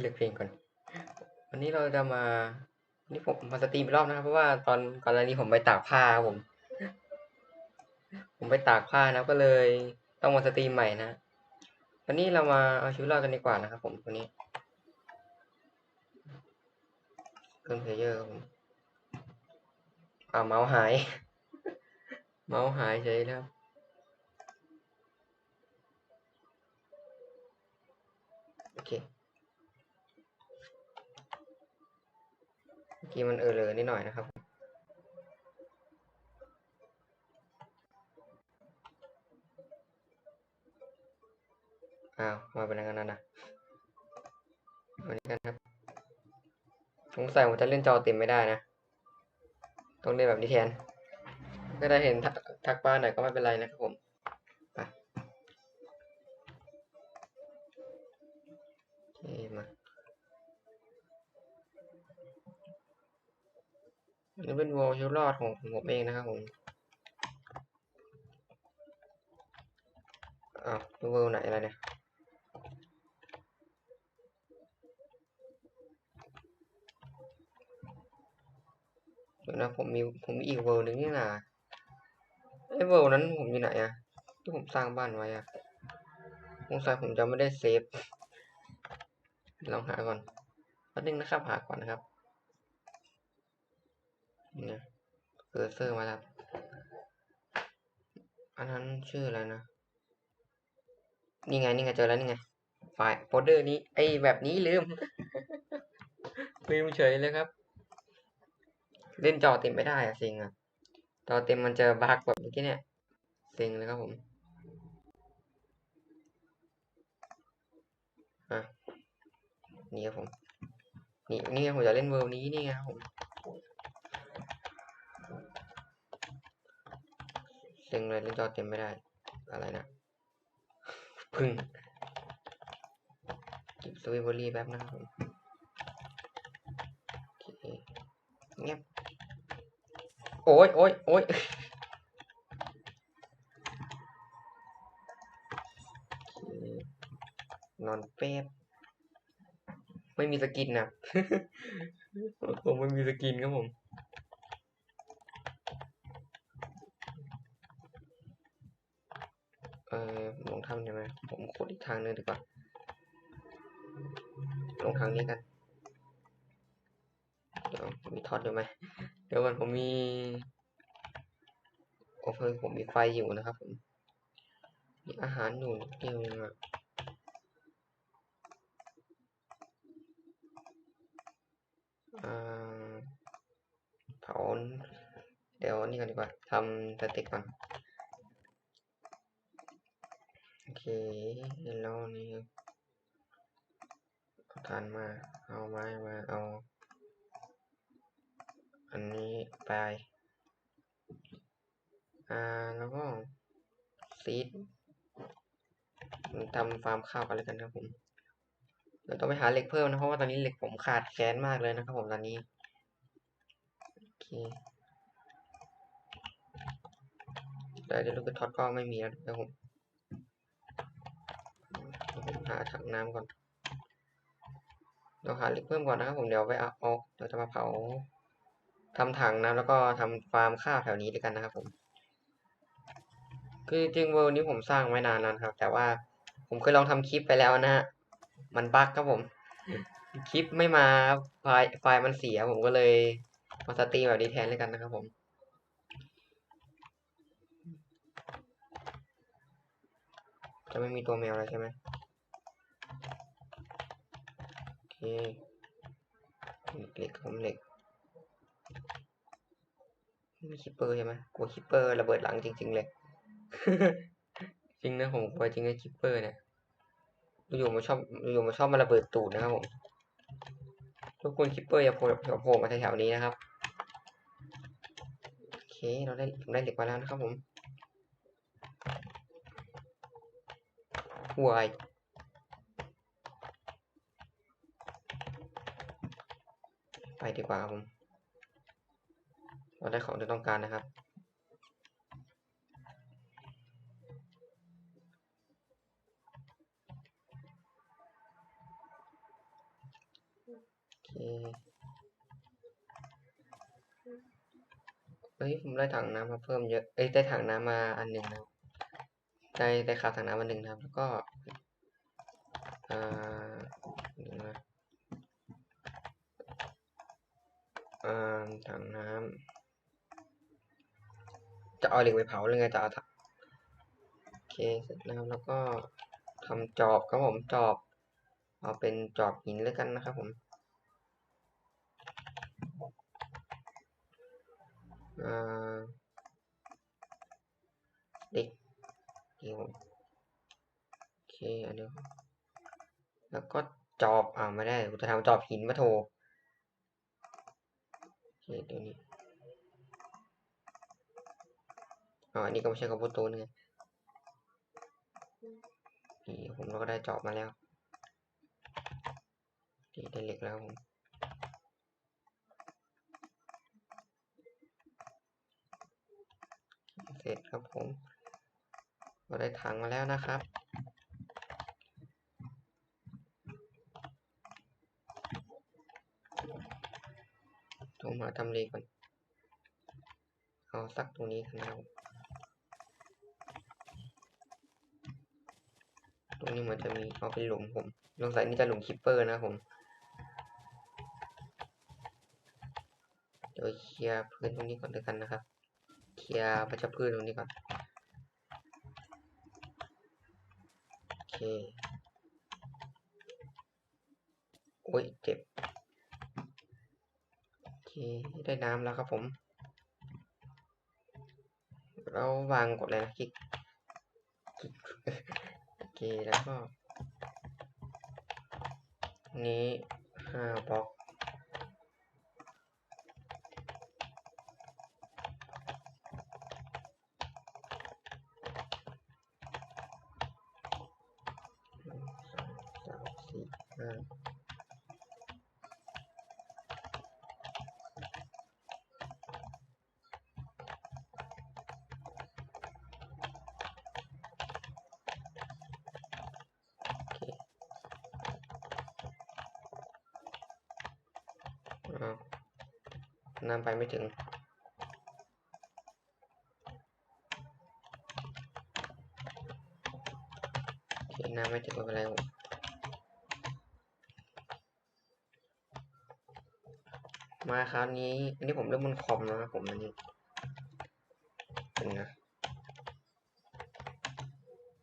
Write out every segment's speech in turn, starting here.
เลือกเพลงก่อน วันนี้เราจะมาวันนี้ผมมาสตรีมอีกรอบนะครับ เพราะว่าตอนก่อนหน้านี้ผมไปตากผ้าครับผม ผมไปตากผ้านะก็เลยต้องมาสตรีมใหม่นะ วันนี้เรามาเอาชีวิตรอดกันดีกว่านะครับผมวันนี้เครื่องเพลเยอร์ครับผมอ่าเมาส์หาย เมาส์หายเฉยแล้วครับโอเค เมื่อ กี้มันเออเลอนิดหน่อยนะครับอ้าวมาเป็นอย่างนั้นนะวันนี้กันครับสงสัยผมจะเล่นจอเต็มไม่ได้นะ ต้องเล่นแบบนี้แทน ก็ได้เห็นทักทักบ้านหน่อยก็ไม่เป็นไรนะครับผม รอดของผมเองนะครับผมอ้าวเวอร์ไหนอะไรเนี่ยเดี๋ยวนะผมมีผมมีอีกเวอร์หนึ่งนี่นะไอ้เวอร์นั้นผมอยู่ไหนอะที่ผมสร้างบ้านไว้อะสงสัยผมจะไม่ได้เซฟลองหาก่อนแป๊บนึงนะครับหาก่อนนะครับเนี่ย อร์เซอร์มาแล้วอันนั้นชื่ออะไรนะ นี่ไง นี่ไงเจอแล้วนี่ไง ไฟล์โฟลเดอร์นี้ ไอแบบนี้ลืม ลืมเฉยเลยครับ เล่นจอเต็มไม่ได้อะสิงอะจอเต็มมันจะบักแบบเมื่อกี้เนี่ยสิงเลยครับผมอะนี่ครับผม นี่นี่ไงผมจะเล่นเวิลด์นี้นี่ไงครับผม เซ็งเลยเล่นจอเต็มไม่ได้ อะไรนะพึ่งเก็บสวิบอรี่แป๊บนะครับผมเงียบโอ้ยโอ้ยโอ้ยนอนเป๊บไม่มีสกินนะผมไม่มีสกินครับผม เออผมลอง ทำยังไงผมขุดอีกทางนึงดีกว่า ลงทางนี้กัน เดี๋ยวมีทอดอยู่ไหม เดี๋ยวก่อนผมมี โอเคผมมีไฟอยู่นะครับผม มีอาหารอยู่นิดเดียวเองอะเผาเดี๋ยวนี่กันดีกว่าทำสเต็กก่อน โอเคแล้วนี่เอาทานมา เอาไม้มา เอา อันนี้ไป อ่า แล้วก็ซีดทำฟาร์มข้าวกันเลยกันครับผมเดี๋ยวต้องไปหาเหล็กเพิ่มนะเพราะว่าตอนนี้เหล็กผมขาดแคลนมากเลยนะครับผมตอนนี้ โอเคแต่เดี๋ยวลูกกระทอดก็ไม่มีแล้วนะครับผม หาถังน้ำก่อนเดี๋ยวหาเหล็กเพิ่มก่อนนะครับ ผมเดี๋ยวไปเอาเอาเดี๋ยวจะมาเผาทำถังน้ำแล้วก็ทำฟาร์มข้าวแถวนี้ด้วยกันนะครับผม คือจริงเวิร์นี้ผมสร้างไว้นานแล้วนครับ แต่ว่าผมเคยลองทำคลิปไปแล้วนะฮะมันบั๊กครับผม คลิปไม่มาไฟล์ไฟล์มันเสียผมก็เลยมาสตรีมแบบนี้แทนเลยกันนะครับผมจะไม่มีตัวแมวแล้วใช่ไหม เคเหล็กผมเหล็กมีคิปเปอร์ใช่ไหมกลัวคิปเปอร์ระเบิดหลังจริง ๆ เลย จริงนะผมกลัวจริงนะคิปเปอร์เนี่ยอยู่มาชอบอยู่มาชอบมาระเบิดตูดนะครับผมทุกคนคิปเปอร์อย่าโผล่อย่าโผล่มาแถวๆนี้นะครับโอเคเราได้ผมได้เหล็กมาแล้วนะครับผมวาย ไปดีกว่าครับผมเราได้ของที่ต้องการนะครับเฮ้ยผมได้ถังน้ำมาเพิ่มเยอะ เอ้ยได้ถังน้ำมาอันหนึ่งนะได้ได้ขาถังน้ำมาหนึ่งนะครับ แล้วก็อ่าเดี๋ยวนะ อ่าถังน้ำจะเอาเหล็กไปเผาหรือไงจะเอาโอเคเสร็จแล้วแล้วก็ทำจอบครับผมจอบ เอาเป็นจอบหินแล้วกันนะครับผมเด็กเดี๋ยวโอเคอันเดียวแล้วก็จอบอ่าไม่ได้กูจะทำจอบหินมาโทโเดี๋ยวนี้อ๋ออันนี้ก็ไม่ใช่คอมโพสโตนไงนี่ผมเราก็ได้จอบมาแล้วนี่ได้เหล็กแล้วผมเสร็จครับผมเราได้ถังมาแล้วนะครับ ตรงมาทำเลก่อน เอาสักตรงนี้กันนะตรงนี้เหมือนจะมีเอาเป็นหลุมผมลงใส่นี่จะหลุมคิปเปอร์นะครับผม เดี๋ยวเคลียร์พื้นตรงนี้ก่อนด้วยกันนะครับ เคลียร์วัชพืชตรงนี้ก่อน โอเค โอ้ยเจ็บ เคได้น้ำแล้วครับผม เราวางกดเลยนะคลิกคลิกโอเคแล้วก็นี้ห้าบล็อก หนึ่งสองสามสี่ห้าโอเคอ้าว น้ำไปไม่ถึง โอเคน้ำไม่ถึงไม่เป็นไรผมมาคราวนี้อันนี้ผมเริ่มบนคอมแล้วนะผมอันนี้เป็นไง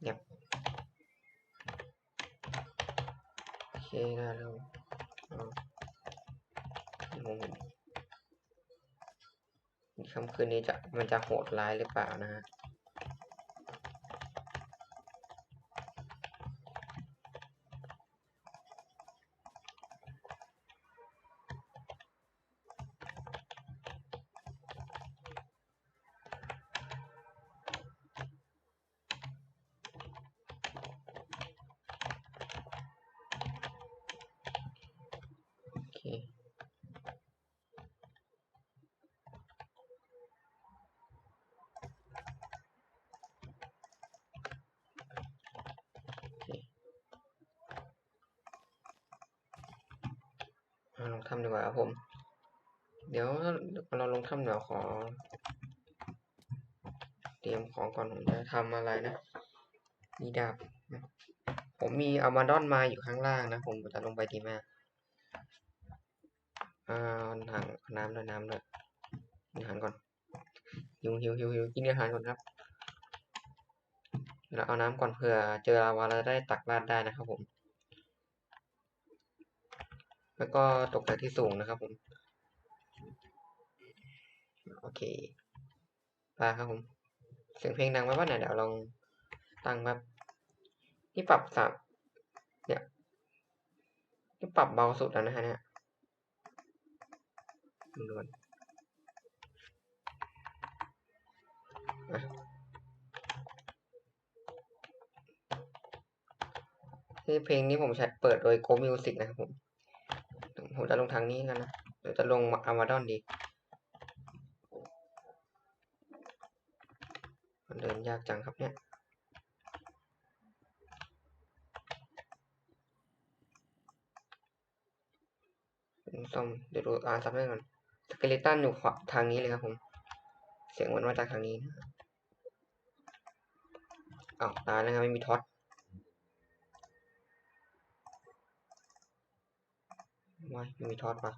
เงียบโอเคได้แล้วเอางง นนี้จะมันจะโหดร้ายหรือเปล่านะฮะ ลงทำดีกว่าครับผม เดี๋ยวเราลงทำเดี๋ยวขอ เตรียมของก่อนผมจะทำอะไรนะ มีดาบนะผมมีอัลมาดอนมาอยู่ข้างล่างนะ ผมจะลงไปดีมากอ่าถังน้ำด้วยน้ำด้วยกินอาหารก่อนหิวหิวหิวหิวกินอาหารก่อนครับแล้วเอาน้ำก่อนเผื่อเจอลาวาเราได้ตักราดได้นะครับผม แล้วก็ตกแต่ที่สูงนะครับผม โอเคไปครับผม เสียงเพลงดังไหมวะเนี่ยเดี๋ยวลองตั้งแบบนี่ปรับสามเนี่ยนี่ปรับเบาสุดแล้วนะฮะเนี่ยดูก่อนอะนี่เพลงนี้ผมใช้เปิดโดย Go Music นะครับผม ผมจะลงทางนี้กันนะเดี๋ยวจะลงอามาดอนดีมันเดินยากจังครับเนี่ยซ่อมเดี๋ยวดูอานซับให้ก่อนสเกเลตันอยู่ขวาทางนี้เลยครับผม เสียงมันมาจากทางนี้นะอ้าวตายแล้วครับไม่มีท็อต ไม่มีทอตปะ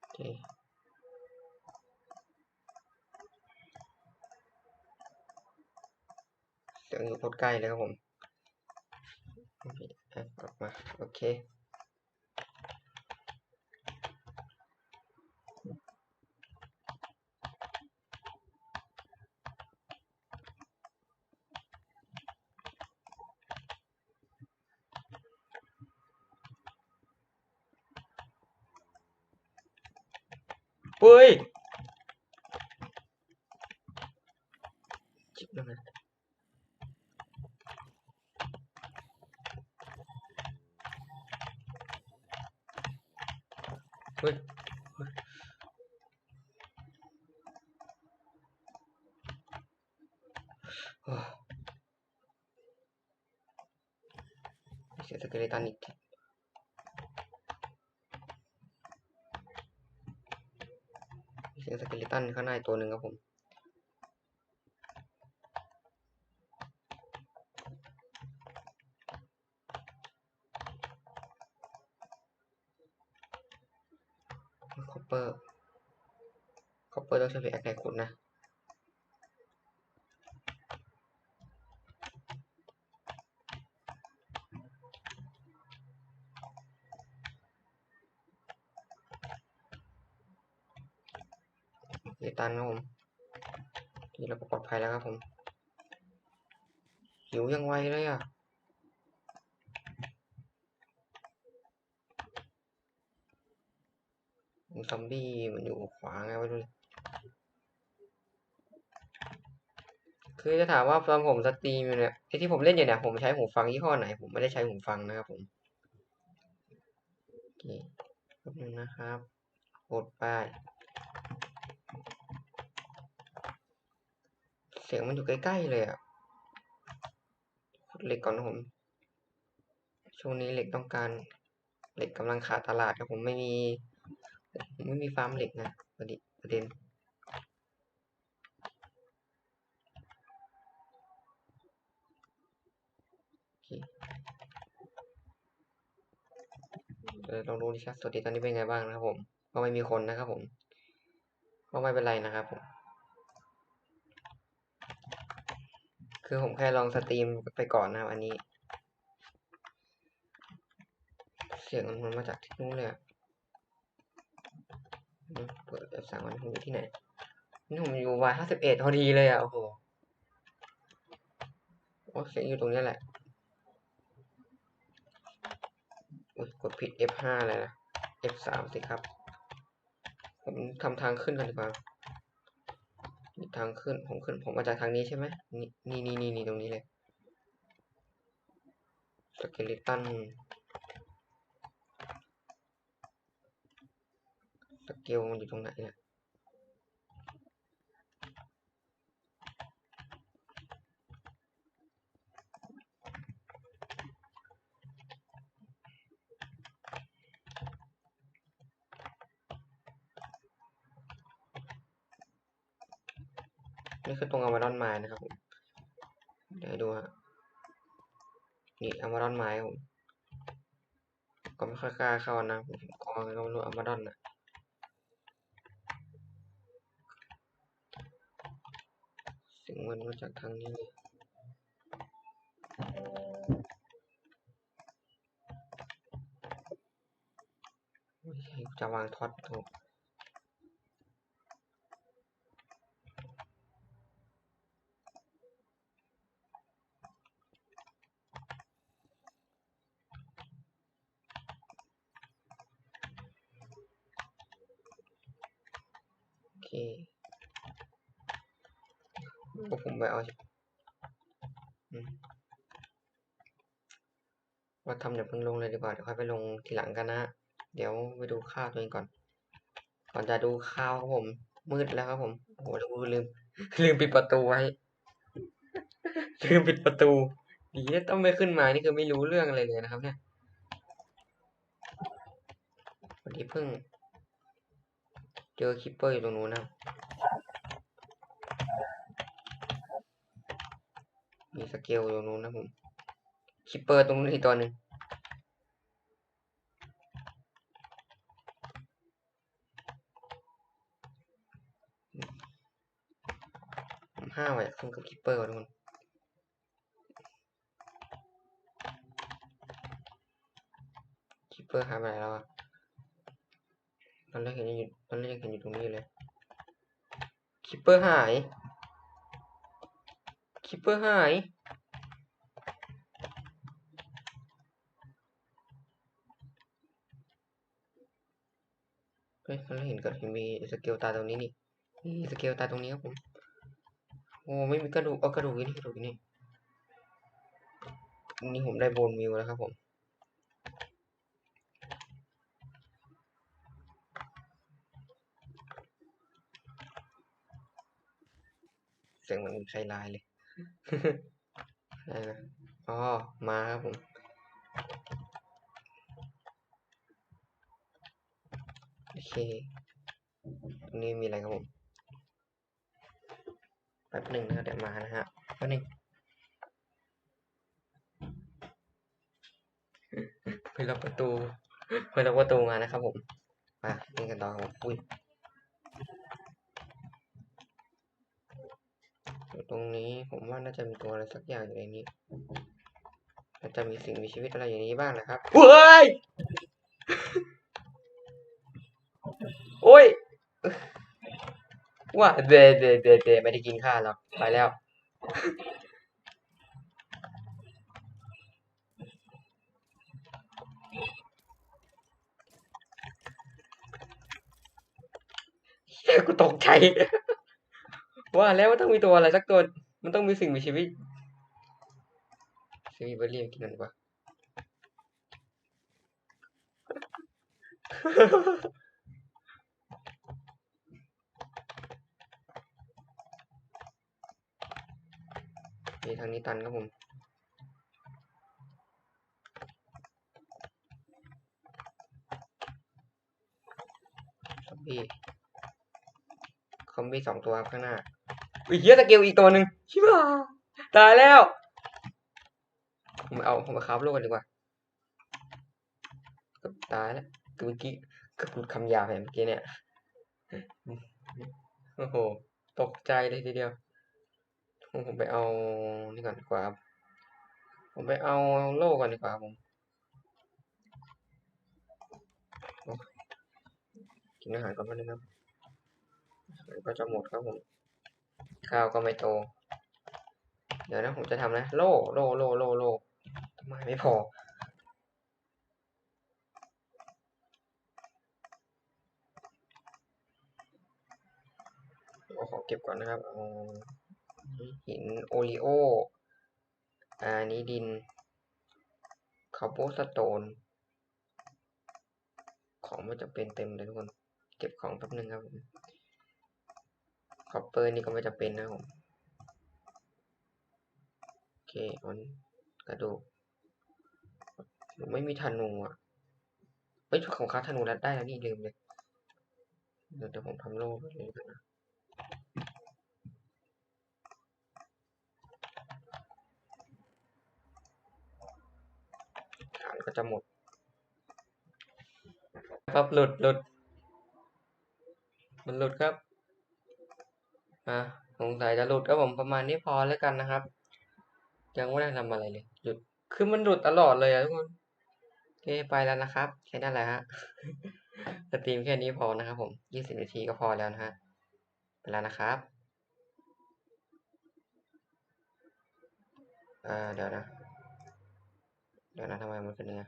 โอเคเสียงอยู่โคตรใกล้เลยครับผม โอเคอะกลับมา โอเค เฮ้ยจิบแล้วนะ เฮ้ยเฮ้ยโอ้ เสียสเกเลตันอีกเสียงสเกเลตันข้างหน้าตัวหนึ่งครับผมคอปเปอร์คอปเปอร์ต้องใช้เพแอคไนขุดนะ กันครับผมนี่เราก็ปลอดภัยแล้วครับผม หิวยังไวเลยอะซอมบี้มันอยู่ขวาไงวะดูดิคือจะถามว่าตอนผมสตรีมอยู่เนี่ยไอที่ผมเล่นอยู่เนี่ยผมใช้หูฟังยี่ห้อไหน ผมไม่ได้ใช้หูฟังนะครับผมโอเคแป๊บนึงนะครับกดไปาย เสียงมันอยู่ใกล้ๆเลยอะขุดเหล็กก่อนนะผม ช่วงนี้เหล็กต้องการ เหล็กกำลังขาดตลาดครับผมไม่มีไม่มีฟาร์มเหล็กนะประเด็นประเด็นลองดูดิครับสวัสดีตอนนี้เป็นไงบ้างนะครับผมก็ไม่มีคนนะครับผม ก็ไม่เป็นไรนะครับผม คือผมแค่ลองสตรีมไปก่อนนะครับอันนี้ เสียงมันมาจากที่นู้นเลยอะเปิดแอปสั่งมันผมอยู่ที่ไหนนี่ผมอยู่วายห้าสิบเอ็ดพอดีเลยอะโอ้โหโอ้เสียงอยู่ตรงนี้แหละกดผิด F5 เลยนะ F3 สิครับ ผมทำทางขึ้นกันดีกว่า ทางขึ้นผมขึ้น ผมมาจากทางนี้ใช่ไหมนี่นี่นี่นี่ตรงนี้เลยสเกลิตันสเกลมันอยู่ตรงไหนเนี่ย ตรงอมาดอนไม้นะครับผมเดี๋ยวดูฮะนี่อมาดอนไม้ผมก็ไม่ค่อยกล้าเข้านะผมกองก็ไม่รู้อมาดอนนะสียงมันมาจากทางนี้เลยไม่ใช่จะวางท็อตถูกโอเค ก็ผมไปเอาอืมเราทำอย่าเพิ่งลงเลยดีกว่า เดี๋ยวค่อยไปลงทีหลังกันนะเดี๋ยวไปดูข้าวตัวเองก่อน ก่อนจะดูข้าวครับผม มืดแล้วครับผมโอ้โหลืมลืม ลืมปิดประตูไว้ ลืมปิดประตูดีนะต้องไม่ขึ้นมา นี่คือไม่รู้เรื่องอะไรเลยนะครับ เนี่ยวันนี้เพิ่ง เจอคิปเปอร์อยู่ตรงนู้นนะครับ มีสเกลตรงนู้นนะผมคิปเปอร์ตรงนู้นอีกตัวหนึ่งห้าวอยากขึ้นกับคิปเปอร์ว่ะทุกคนคิปเปอร์หายไปไหนแล้วอะตอนแรกเห็นอยู่ตอนแรกยังเห็นอยู่ตรงนี้เลยคิปเปอร์หาย คิปเปอร์หาย เฮ้ยตอนแรกเห็นก็เห็นมีสเกลตาตรงนี้นี่นี่สเกลตาตรงนี้ครับผมโอ้ไม่มีกระดูกเอากระดูกนี่กระดูกนี่นี่ผมได้โบนมิวแล้วครับผมเสียงเหมือนใครลน์เลย อะไรนะอ๋อมาครับผมโอเคตรงนี้มีอะไรครับผมแป๊บหนึ่งนะเดี๋ยวมานะฮะแป๊บหนึ่งไปล็อกประตูไปล็อกประตูมานะครับผมมาเล่นกันต่อครับอุ้ยอยู่ ตรงนี้ผมว่าน่าจะมีตัวอะไรสักอย่างอยู่ในนี้น่าจะมีสิ่งมีชีวิตอะไรอย่างนี้บ้างนะครับเฮ้ยโอ้ยว่าเดเดเดเดไม่ได้กินข้าวหรอกไปแล้วเฮ้ยกูตกใจ ว่าแล้วว่าต้องมีตัวอะไรสักตัว มันต้องมีสิ่งมีชีวิตซีเบอร์รี่กินหน่อยดีกว่ามีทางนี้ตันครับผมซอมบี้ อมบี้สองตัวข้างหน้าอุ้ยเหี้ยสเกลอีกตัวหนึ่งชิบหาตายแล้วผมเอาผมมาคาฟโลกกันดีกว่ากับตายแล้วคือเมื่อกี้เกับหลุดคำหยาไปเมื่อกี้เนี่ยโอ้โหตกใจเลยทีเดียวผมไปเอานี่ก่อนดีกว่าครับผมไปเอาโล่ก่อนดีกว่าผมกินอาหารก่อนแป๊บนึงครับ อาหารก็จะหมดครับผม ข้าวก็ไม่โต เดี๋ยวนะผมจะทำนะ โล่โล่โล่โล่โล่ทำไมไม่พอเอาขอเก็บก่อนนะครับเอหินโอริโอ อันนี้ดินคาร์โบสโตน ของไม่จะเป็นเต็มเลยทุกคน เก็บของแป๊บนึงครับผม คอปเปอร์นี่ก็ไม่จะเป็นนะผมโอเคอันกระดูกไม่มีธนูอะเฮ้ยของค้าธนูรัดได้แล้วนี่ลืมเลยเดี๋ยวผมทำโล่เลยกันนะฐานก็จะหมดครับหลุดหลุดมันหลุดครับ อะสงสัยจะหลุดก็ผมประมาณนี้พอแล้วกันนะครับ ยังไม่ได้ทำอะไรเลย หยุดคือมันหลุดตลอดเลยอะทุกคนโอเคไปแล้วนะครับ แค่นั้นแหละฮะสตรีมแค่นี้พอนะครับผมยี่สิบนาทีก็พอแล้วนะฮะไปแล้วนะครับอ่าเดี๋ยวนะ เดี๋ยวนะทำไมมันเป็นอย่างนี้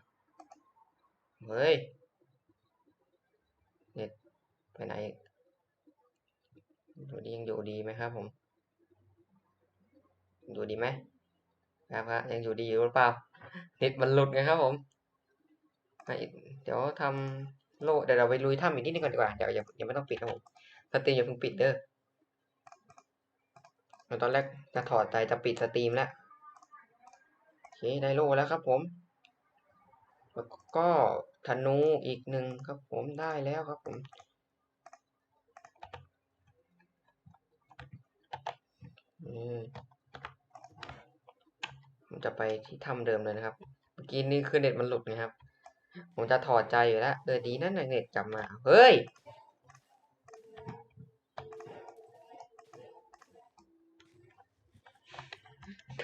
เฮ้ยเน็ตไปไหน อีกดูดียังอยู่ดีไหมครับผม อยู่ดีไหมครับครับยังอยู่ดีอยู่หรือเปล่าเน็ตมันหลุดไงครับผมเดี๋ยวทำโล่เดี๋ยวเราไปลุยถ้ำอีกนิดนึงก่อนดีกว่าเดี๋ยวอย่ายังไม่ต้องปิดนะผมสตรีมอย่าเพิ่งปิดเด้อตอนแรกจะถอดใจจะปิดสตรีมแล้วโอเคได้โล่แล้วครับผมแล้วก็ธนูอีกหนึ่งครับผมได้แล้วครับผม อืม ผมจะไปที่ถ้ำเดิมเลยนะครับ เมื่อกี้นี่คือเน็ตมันหลุดนะครับ ผมจะถอดใจอยู่แล้วเออดีนั่นเน็ตกลับมา เฮ้ย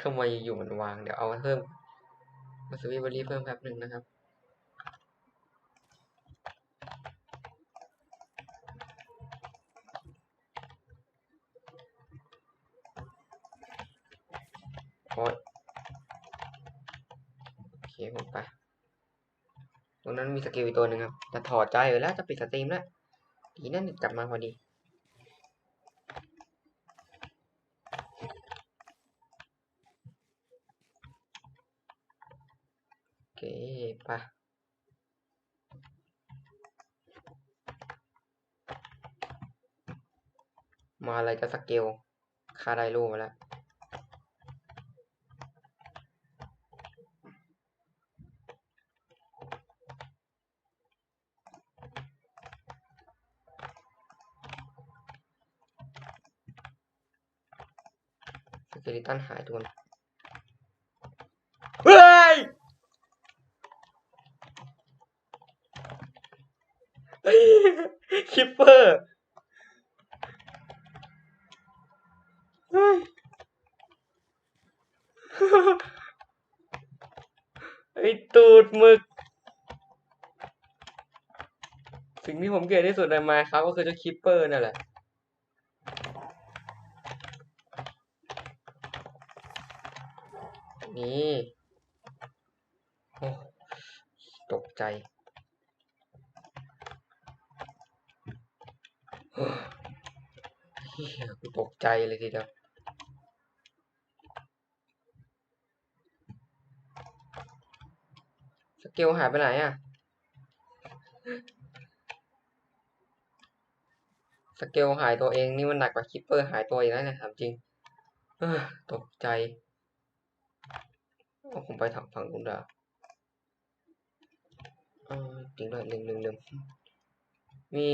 ทำไมอยู่มันวาง เดี๋ยวเอามาเพิ่ม มาสวิบรีเพิ่มแป๊บหนึ่งนะครับ โอ้ยโอเคผมไป ตรงนั้นมีส กิลอีกตัวหนึ่งครับจะถอดใจอยู่แล้วจะปิดสตรีมแล้วดีนั่นกลับมาพอดีโอเคไปมาอะไรจะสเกลค่าได้รูปมาแล้ว ตันหายทุกคนเฮ้ยเฮ้ยคิปเปอร์เฮ้ยไอตูดหมึก สิ่งที่ผมเกลียดที่สุดในมาครับก็คือเจ้าคิปเปอร์นั่นแหละ นี่โอ้ตกใจกูตกใจเลยทีเดียวสเกลหายไปไหนอะ สเกลหายตัวเองนี่มันหนักกว่าคิปเปอร์หายตัวอีกแล้วเนะถามจริงตกใจ เอาผมไปทางฝั่งนู้นด่าเออจริงด้วยลืมลืมลืมมี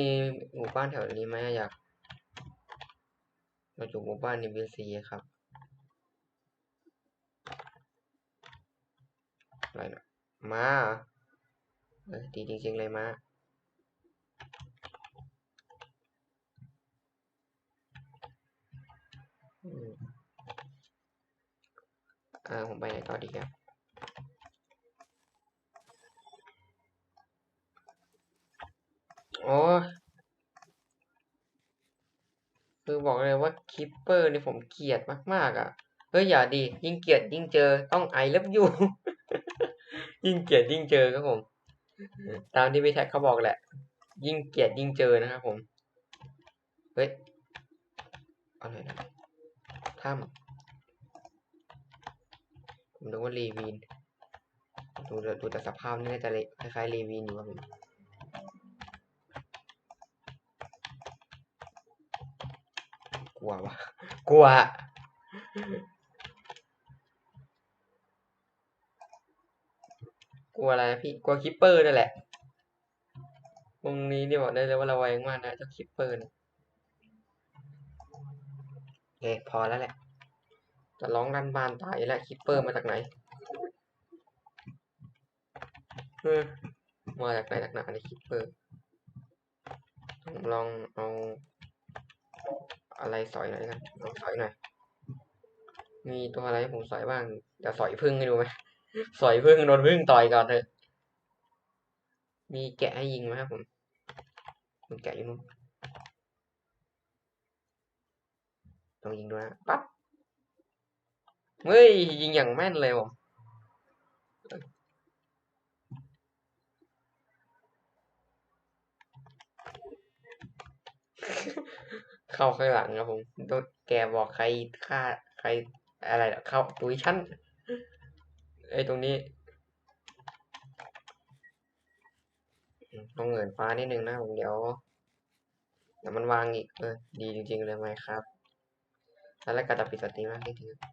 หมู่บ้านแถวนี้ไหมอยาก เราอยู่หมู่บ้านในบีซีครับอะไรนะมาเหรอเออดีจริงๆเลยมา อ่าผมไปไหนต่อดีครับโอ้คือบอกเลยว่าคิปเปอร์นี่ผมเกลียดมากๆอะเฮ้ยอย่าดี ยิ่งเกลียดยิ่งเจอต้องไอเลิฟยูยิ่งเกลียดยิ่งเจอครับผม ตามที่พี่แท็กเขาบอกแหละ ยิ่งเกลียดยิ่งเจอนะครับผม เฮ้ยอะไรนะถ้ำ ผมนึกว่ารีวีนดูแต่ดูแต่สภาพนี่น่าจะเลยคล้ายๆรีวีนอยู่ครับผมกลัววะกลัวกลัวอะไรพี่กลัวคิปเปอร์นั่นแหละตรงนี้นี่บอกได้เลยว่าระแวงมากนะเจ้าคิปเปอร์นะโอเคพอแล้วแหละ จะร้องดันบานตายแล้วคิปเปอร์มาจากไหนเออมาจากไหนจากไหนในคิปเปอร์ผมลองเอาอะไรสอยหน่อยกันลองสอยหน่อยมีตัวอะไรให้ผมสอยบ้างเดี๋ยวสอยพึ่งให้ดูไหมสอยพึ่งโดนพึ่งต่อยก่อนเถอะมีแกะให้ยิงไหมครับผมมันแกะอยู่นู้นต้องยิงด้วยนะปั๊บ เฮ้ย ยิงอย่างแม่นเลยผมเข้าข้างหลังครับผมโดนแกบอกใครฆ่าใครอะไรเข้าตุยชั้นไอ้ตรงนี้ ต้องเงินฟ้านิดนึงนะผมเดี๋ยวเดี๋ยวมันวางอีกเออดีจริงๆเลยไหมครับ แล้วก็จะปิดสตรีมแล้วจริงๆ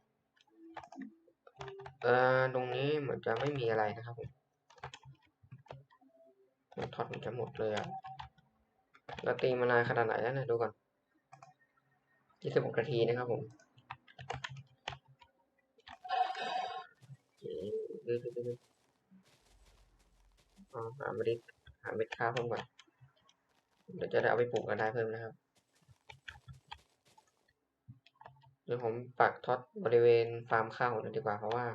อ่อตรงนี้เหมือนจะไม่มีอะไรนะครับผมผมทอดมันจะหมดเลยอะแล้วตีมานานขนาดไหนแล้วนะดูก่อนยี่สิบหกนาทีนะครับผมอ๋อหาเมล็ดหาเม็ดข้าวเพิ่มก่อนเดี๋ยวจะได้เอาไปปลูกกันได้เพิ่มนะครับ เดี๋ยวผมปักท็อตบริเวณฟาร์มข้าวเลยดีกว่าเพราะว่า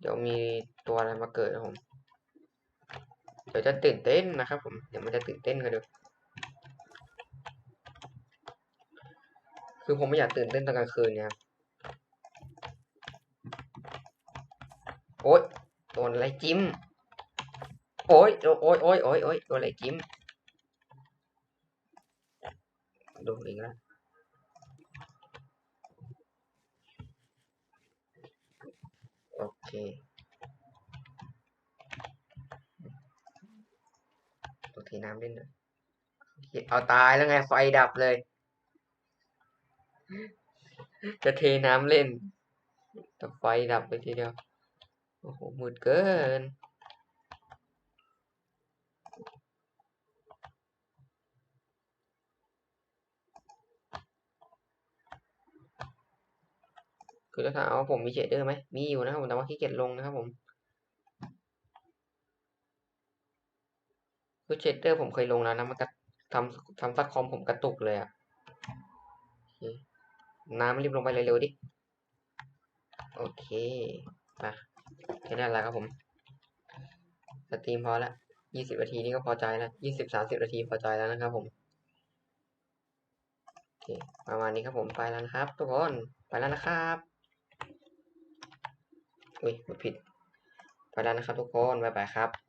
เดี๋ยวมีตัวอะไรมาเกิดนะผม เดี๋ยวจะตื่นเต้นนะครับ ผม เดี๋ยวมันจะตื่นเต้นกันดูคือผมไม่อยากตื่นเต้นตอนกลางคืนเนี่ยโอ๊ยโดนอะไรจิ้ม โอ๊ยโอ๊ยโอ๊ยโอ๊ยโอ๊ยโดนอะไรจิ้ม โดนอีกแล้ว โอ เค ตัวทีน้ำเล่นหน่อยเอาตายแล้วไงไฟดับเลย จะเทน้ำเล่นแต่ไฟดับไปทีเดียว โอ้โหมืดเกิน คือถ้าถามว่าผมมีเชดเดอร์ไหมมีอยู่นะครับผมแต่ว่าขี้เกียจลงนะครับผมคือเชดเดอร์ผมเคยลงแล้วนะมันกระทำทำซักคอมผมกระตุกเลยอะ่ะน้ำรีบลงไปเร็วๆดิ โอเคไปแค่นั้นแหละครับผมสตรีมพอละยี่สิบนาทีนี่ก็พอใจแล้วยี่สิบสามสิบนาทีพอใจแล้วนะครับผมโอเคประมาณนี้ครับผมไปแล้วนะครับ ทุกคน ไปแล้วนะครับ อุ้ยผิด ไปแล้วนะครับทุกคน บ๊ายบายครับ